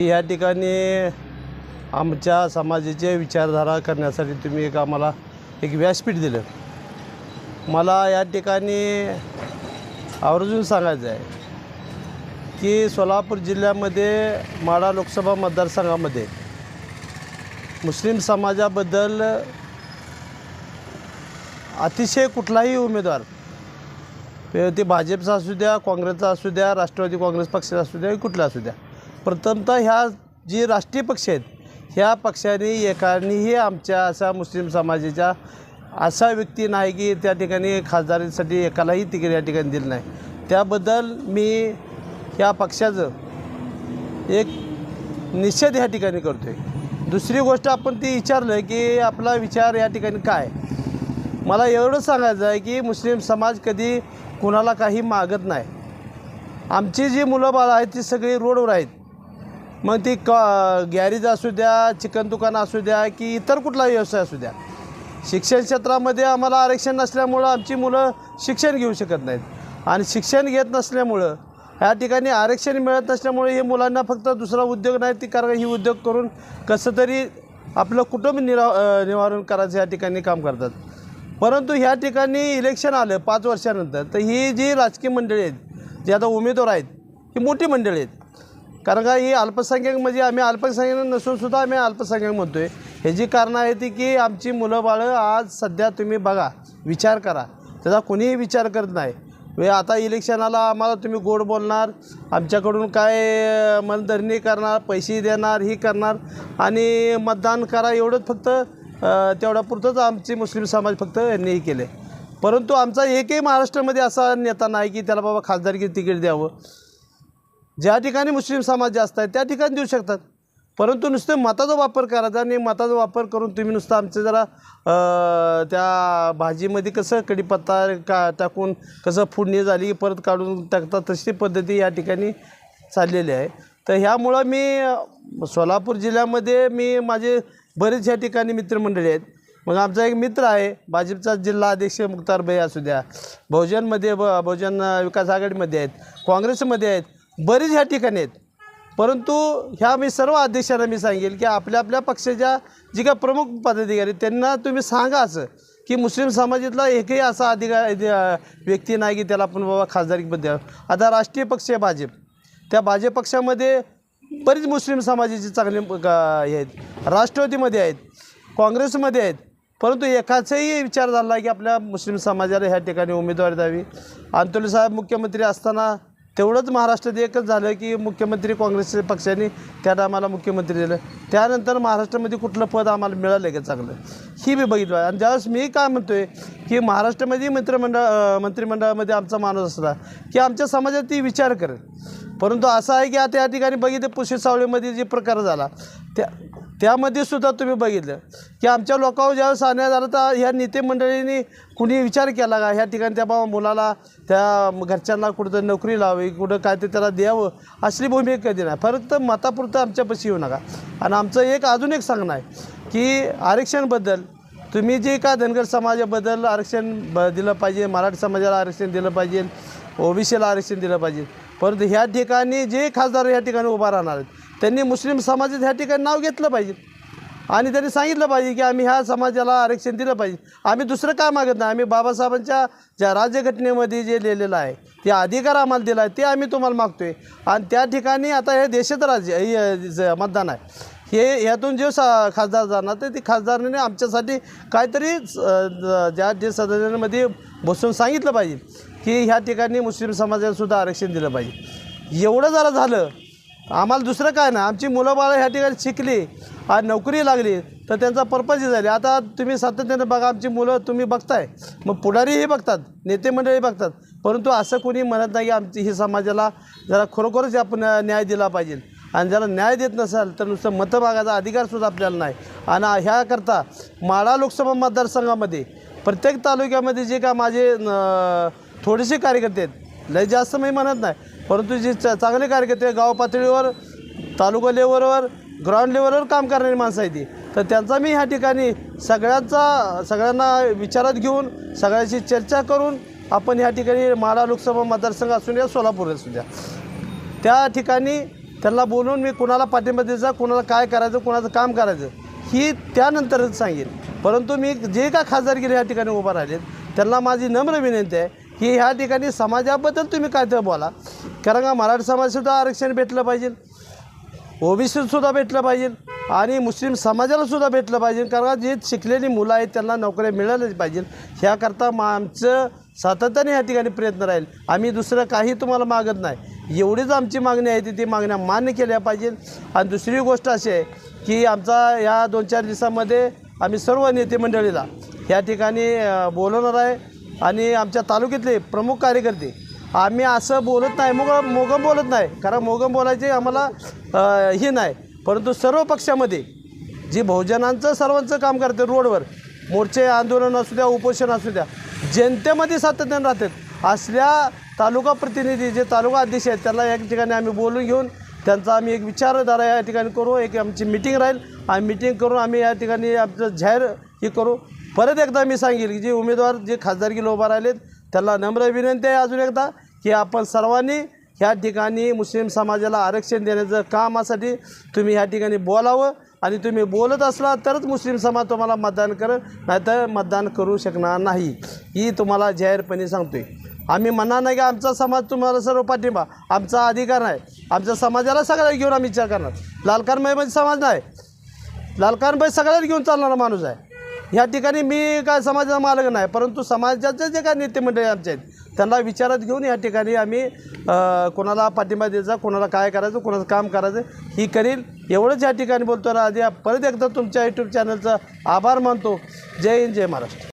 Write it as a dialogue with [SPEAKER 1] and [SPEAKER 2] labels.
[SPEAKER 1] या ठिकाणी आमच्या समाजाचे विचारधारा करण्यासाठी तुम्ही एक आम्हाला एक व्यासपीठ दिलं. मला या ठिकाणी आवर्जून सांगायचं आहे की सोलापूर जिल्ह्यामध्ये माडा लोकसभा मतदारसंघामध्ये मुस्लिम समाजाबद्दल अतिशय कुठलाही उमेदवार ते भाजपचा असू द्या काँग्रेसचा असू द्या राष्ट्रवादी काँग्रेस पक्षाचा असू द्या कुठला असू द्या प्रथमतः ह्या जी राष्ट्रीय पक्ष आहेत ह्या पक्षाने एकानेही आमच्या असा मुस्लिम समाजाच्या असा व्यक्ती नाही की त्या ठिकाणी खासदारीसाठी एकालाही तिकीट या ठिकाणी दिलं नाही. त्याबद्दल मी ह्या पक्षाचं एक निषेध ह्या ठिकाणी करतो आहे दुसरी गोष्ट आपण ती विचारलं की आपला विचार या ठिकाणी काय? मला एवढं सांगायचं आहे की मुस्लिम समाज कधी कुणाला काही मागत नाही. आमची जी मुलं बाळं आहेत ती सगळी रोडवर आहेत. मग ती क गॅरेज असू द्या चिकन दुकान असू द्या की इतर कुठला व्यवसाय असू द्या. शिक्षण क्षेत्रामध्ये आम्हाला आरक्षण नसल्यामुळं आमची मुलं शिक्षण घेऊ शकत नाहीत. आणि शिक्षण घेत नसल्यामुळं ह्या ठिकाणी आरक्षण मिळत नसल्यामुळे हे मुलांना फक्त दुसरा उद्योग नाही ती कारण ही उद्योग करून कसं तरी आपलं कुटुंब निरा निवारण करायचं या ठिकाणी काम करतात. परंतु ह्या ठिकाणी इलेक्शन आलं पाच वर्षानंतर तर ही जी राजकीय मंडळी आहेत जी आता उमेदवार आहेत ही मोठी मंडळी आहेत. कारण का ही अल्पसंख्याक म्हणजे आम्ही अल्पसंख्याक नसूनसुद्धा आम्ही अल्पसंख्याक म्हणतो आहे ह्याची कारणं आहे ती की आमची मुलं बाळं आज सध्या तुम्ही बघा विचार करा. त्याचा कोणीही विचार करत नाही. वे आता इलेक्शनाला आम्हाला तुम्ही गोड बोलणार आमच्याकडून काय मनधरणी करणार पैसे देणार ही करणार आणि मतदान करा एवढंच फक्त तेवढ्यापुरतंच आमचे मुस्लिम समाज फक्त यांनी हे केले परंतु आमचा एकही महाराष्ट्रामध्ये असा नेता नाही की त्याला बाबा खासदारकी तिकीट द्यावं. ज्या ठिकाणी मुस्लिम समाज जास्त आहे त्या ठिकाणी देऊ शकतात. परंतु नुसते मताचा वापर करायचा आणि मताचा वापर करून तुम्ही नुसतं आमचं जरा त्या भाजीमध्ये कसं कढीपत्ता का टाकून कसं फोडणी झाली की परत काढून टाकतात तशी पद्धती या ठिकाणी चाललेली आहे. तर ह्यामुळं मी सोलापूर जिल्ह्यामध्ये मी माझे बरेच ह्या ठिकाणी मित्रमंडळी आहेत. मग आमचा एक मित्र आहे भाजपचा जिल्हा अध्यक्ष मुक्तार भाई असू द्या. बहुजनमध्ये ब बहुजन विकास आघाडीमध्ये आहेत काँग्रेसमध्ये आहेत. बरीच ह्या ठिकाणी आहेत. परंतु ह्या मी सर्व अध्यक्षांना मी सांगेल की आपल्या आपल्या पक्षाच्या जी काय प्रमुख पदाधिकारी आहेत, त्यांना तुम्ही सांगा असं की मुस्लिम समाजातला एकही असा अधिकार व्यक्ती नाही की त्याला आपण बाबा खासदारकीबद्दल आता राष्ट्रीय पक्ष आहे भाजप. त्या भाजप पक्षामध्ये बरीच मुस्लिम समाजाचे चांगले ग- हे आहेत. राष्ट्रवादीमध्ये आहेत. काँग्रेसमध्ये आहेत. परंतु एकाचाही विचार झाला की आपल्या मुस्लिम समाजाला ह्या ठिकाणी उमेदवारी द्यावी. अंतोली साहेब मुख्यमंत्री असताना तेवढंच महाराष्ट्रात एकच झालं की मुख्यमंत्री काँग्रेस पक्षाने त्या टायमाला मुख्यमंत्री दिलं. त्यानंतर महाराष्ट्रामध्ये कुठलं पद आम्हाला मिळालं का चांगलं? ही मी बघितलं. आहे आणि ज्यावेळेस मी काय म्हणतो आहे की महाराष्ट्रामध्ये मंत्रिमंडळ मंत्रिमंडळामध्ये आमचा माणूस असला की आमच्या समाजात ती विचार करेल. परंतु असं आहे की आता या ठिकाणी बघितलं पुशी सावळीमध्ये जे प्रकार झाला त्या त्यामध्ये सुद्धा तुम्ही बघितलं की आमच्या लोकांवर ज्यावेळेस अन्याय झाला तर ह्या नेते मंडळींनी कुणी विचार केला का? ह्या ठिकाणी त्या बाबा मुलाला त्या घरच्यांना कुठं नोकरी लावावी कुठं काय ते त्याला द्यावं असली भूमिका कधी नाही. फक्त मतापुरतं आमच्यापाशी येऊ नका. आणि आमचं एक अजून एक सांगणं आहे की आरक्षणबद्दल तुम्ही जे काय धनगर समाजाबद्दल आरक्षण ब दिलं पाहिजे मराठी समाजाला आरक्षण दिलं पाहिजे ओबीसीला आरक्षण दिलं पाहिजे परंतु ह्या ठिकाणी जे खासदार ह्या ठिकाणी उभा राहणार आहेत त्यांनी मुस्लिम समाजात ह्या ठिकाणी नाव घेतलं पाहिजे. आणि त्यांनी सांगितलं पाहिजे की आम्ही ह्या समाजाला आरक्षण दिलं पाहिजे. आम्ही दुसरं काय मागत नाही? आम्ही बाबासाहेबांच्या ज्या राज्यघटनेमध्ये जे लिहिलेलं आहे ते अधिकार आम्हाला दिला आहे ते आम्ही तुम्हाला मागतो आहे आणि त्या ठिकाणी आता हे देशात राज्य हे ज- मतदान आहे हे ह्यातून जे सा खासदार जाणार तर ते खासदाराने आमच्यासाठी काहीतरी ज्या जे सदस्यांमध्ये बसून सांगितलं पाहिजे की ह्या ठिकाणी मुस्लिम समाजाला सुद्धा आरक्षण दिलं पाहिजे. एवढं जरा झालं आम्हाला दुसरं काय ना आमची मुलं बाळं ह्या ठिकाणी शिकली आणि नोकरी लागली तर त्यांचा पर्पज झाली. आता तुम्ही सातत्याने बघा आमची मुलं तुम्ही बघताय. मग पुढारीही बघतात नेते मंडळी बघतात. परंतु असं कोणी म्हणत नाही की आमची ही समाजाला जरा खरोखरच आपण न्याय दिला पाहिजे. आणि ज्याला न्याय देत नसाल तर नुसतं मतं अधिकारसुद्धा आपल्याला नाही. आणि ह्याकरता माळा लोकसभा मतदारसंघामध्ये प्रत्येक तालुक्यामध्ये जे का माझे थोडेसे कार्यकर्ते आहेत. लय जास्त मी म्हणत नाही. परंतु जे च चांगले कार्यकर्ते गाव पातळीवर तालुका लेवलवर ग्राउंड लेवलवर काम करणारी माणसं आहे ती. तर त्यांचा मी ह्या ठिकाणी सगळ्यांचा सगळ्यांना विचारात घेऊन सगळ्यांशी चर्चा करून आपण ह्या ठिकाणी माळा लोकसभा मतदारसंघ असून द्या सोलापूर असू द्या. त्या ठिकाणी त्यांना बोलून मी कुणाला पाठिंबा द्यायचा कुणाला काय करायचं कुणाचं काम करायचं ही त्यानंतरच सांगेन. परंतु मी जे का खासदारगिरी ह्या ठिकाणी उभा राहिलेत त्यांना माझी नम्र विनंती आहे की ह्या ठिकाणी समाजाबद्दल तुम्ही काय तर बोला. कारण का मराठा समाजसुद्धा आरक्षण भेटलं पाहिजे. ओबीसीसुद्धा भेटलं पाहिजे. आणि मुस्लिम समाजालासुद्धा भेटलं पाहिजे. कारण का जे शिकलेली मुलं आहेत त्यांना नोकऱ्या मिळाल्याच पाहिजे. ह्याकरता मग आमचं सातत्याने ह्या ठिकाणी प्रयत्न राहील. आम्ही दुसरं काही तुम्हाला मागत नाही. एवढीच आमची मागणी आहे ती ती मागण्या मान्य केल्या पाहिजे. आणि दुसरी गोष्ट अशी आहे की आमचा या दोन चार दिवसामध्ये आम्ही सर्व नेते मंडळीला ह्या ठिकाणी बोलवणार आहे. आणि आमच्या तालुक्यातले प्रमुख कार्यकर्ते आम्ही असं बोलत नाही मोग मोगम बोलत नाही. कारण मोगम बोलायचे आम्हाला हे नाही. परंतु सर्व पक्षामध्ये जी बहुजनांचं सर्वांचं काम करते रोडवर मोर्चे आंदोलन असू द्या उपोषण असू द्या जनतेमध्ये सातत्यानं राहतात. असल्या तालुका प्रतिनिधी जे तालुका अध्यक्ष आहेत त्याला या ठिकाणी आम्ही बोलून घेऊन त्यांचा आम्ही एक विचारधारा या ठिकाणी करू एक आमची मिटिंग राहील. आणि मिटिंग करून आम्ही या ठिकाणी आमचं जाहीर हे करू. परत एकदा मी सांगेल की जे उमेदवार जे खासदारकीला उभा राहिलेत त्याला नम्र विनंती आहे अजून एकदा की आपण सर्वांनी ह्या ठिकाणी मुस्लिम समाजाला आरक्षण देण्याचं कामासाठी तुम्ही ह्या ठिकाणी बोलावं आणि तुम्ही बोलत असला तरच मुस्लिम समाज तुम्हाला मतदान करत नाहीतर मतदान करू शकणार नाही. ही तुम्हाला जाहीरपणे सांगतो आहे आम्ही म्हणणार नाही की आमचा समाज तुम्हाला सर्व पाठिंबा आमचा अधिकार आहे. आमच्या समाजाला सगळ्याला घेऊन आम्ही विचार करणार. लालकारमयमध्ये समाज नाही. लालकारमय सगळ्याला घेऊन चालणारा माणूस आहे. ह्या ठिकाणी मी काय समाजाचा मालक नाही परंतु समाजाचे जे काय नेते मंडळी आमचे आहेत त्यांना विचारात घेऊन या ठिकाणी आम्ही कोणाला पाठिंबा द्यायचा कोणाला काय करायचं कोणाचं काम करायचं ही करील. एवढंच या ठिकाणी बोलतो ना आधी परत एकदा तुमच्या यूट्यूब चॅनलचा आभार मानतो. जय हिंद जय महाराष्ट्र.